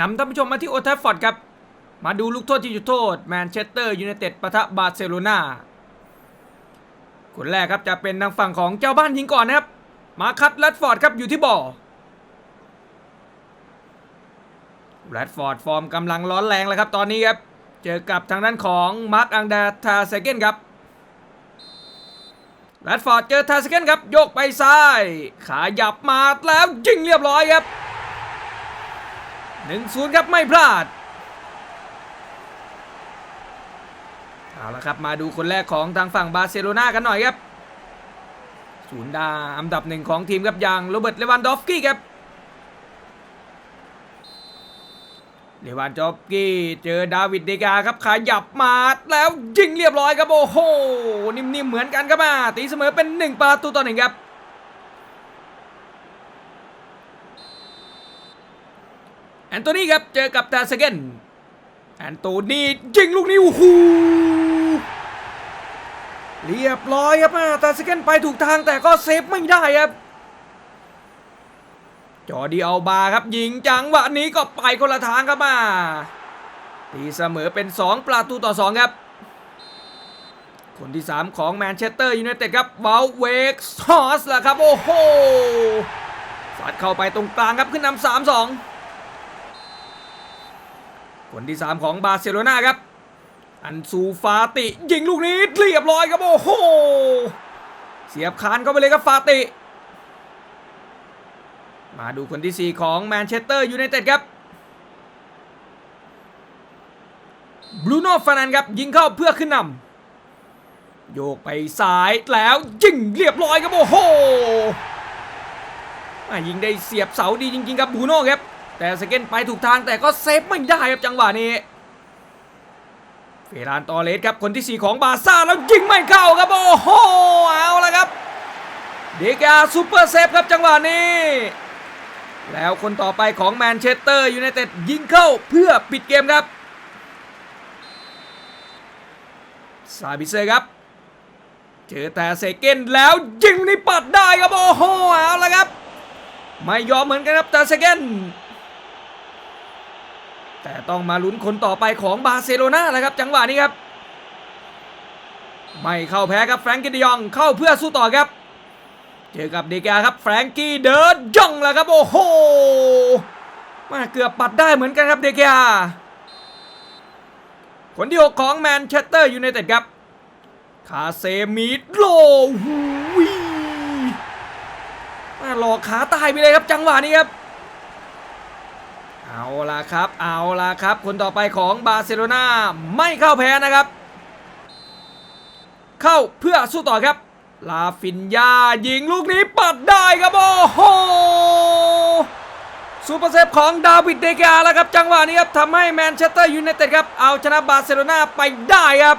นำท่านผู้ชมมาที่โอทัฟฟอร์ดครับ มาดูลูกโทษที่จุดโทษแมนเชสเตอร์ยูไนเต็ดปะทะบาร์เซโลนาคนแรกครับจะเป็นทางฝั่งของเจ้าบ้านยิงก่อนนะครับ มาคัตแรดฟอร์ดครับอยู่ที่บ่อแรดฟอร์ดฟอร์มกำลังร้อนแรงแล้วครับตอนนี้ครับ เจอกับทางด้านของมาร์คอังดาทาเซเกนครับแรดฟอร์ดเจอทาเซเกนครับ โยกไปซ้าย ขาหยับมาแล้วยิงเรียบร้อยครับ หนึ่งศูนย์ครับไม่พลาดเอาละครับมาดูคนแรกของทางฝั่งบาร์เซโลนากันหน่อยครับศูนย์ดาอันดับหนึ่งของทีมครับอย่างโรเบิร์ตเลวันดอฟกี้ครับเลวานดอฟกี้เจอดาวิดเดกาครับขยับมาแล้วยิงเรียบร้อยครับโอ้โหนิ่มๆเหมือนกันครับมาตีเสมอเป็นหนึ่งประตูต่อหนึ่งครับ แอนโทนีครับเจอกับตาสเกนแอนโตนียิงลูกนี้โอ้โหเรียบร้อยครับอ่าแต่สเกนไปถูกทางแต่ก็เซฟไม่ได้ครับ จอดีอัลบาครับยิงจังหวะนี้ก็ไปคนละทางครับมาตีเสมอเป็น 2 ประตูต่อ 2 ครับ คนที่ 3 ของแมนเชสเตอร์ยูไนเต็ดครับเบลเวกซอสล่ะครับ โอ้โหสัดเข้าไปตรงกลางครับขึ้นนำสามสอง คนที่ 3 ของบาร์เซโลนาครับ อันซูฟาติยิงลูกนี้เรียบร้อยครับโอ้โห เสียบคานเข้าไปเลยครับฟาติ มาดูคนที่ 4 ของแมนเชสเตอร์ยูไนเต็ดครับบรูโน่ฟานันครับยิงเข้าเพื่อขึ้นนำโยกไปซ้ายแล้วยิงเรียบร้อยครับโอ้โหยิงได้เสียบเสาดีจริงๆครับบรูโน่ครับ แต่สเกนไปถูกทางแต่ก็เซฟไม่ได้ครับจังหวะนี้เฟรานตอเลสครับคนที่ 4 ของบาซ่าแล้วยิงไม่เข้าครับโอ้โหเอาละครับเดกาซูเปอร์เซฟครับจังหวะนี้ แล้วคนต่อไปของแมนเชสเตอร์ยูไนเต็ดยิงเข้าเพื่อปิดเกมครับซาบิเซครับเจอแต่เซเกนแล้วยิงนี่ปัดได้ครับโอ้โหเอาละครับ ไม่ยอมเหมือนกันครับแต่เซเกน แต่ต้องมาลุ้นคนต่อไปของบาร์เซโลนาแหละครับ จังหวะนี้ครับ ไม่เข้าแพ้ครับแฟรงกี้เดยองเข้าเพื่อสู้ต่อครับ เจอกับเดกาครับแฟรงกี้เดินย่องแล้วครับโอ้โหมาเกือบปัดได้เหมือนกันครับเดกาคนที่ 6 ของแมนเชสเตอร์ยูไนเต็ดครับ คาเซมิโลหูยมาหลอกขาตายไปเลยครับจังหวะนี้ครับ เอาล่ะครับ เอาล่ะครับ คนต่อไปของบาร์เซโลนาไม่เข้าแพ้นะครับ เข้าเพื่อสู้ต่อครับ ลาฟินยายิงลูกนี้ปัดได้ครับโอ้โหซูเปอร์เซฟของดาวิดเดกาแล้วครับ จังหวะนี้ครับทำให้แมนเชสเตอร์ยูไนเต็ดครับ เอาชนะบาร์เซโลนาไปได้ครับ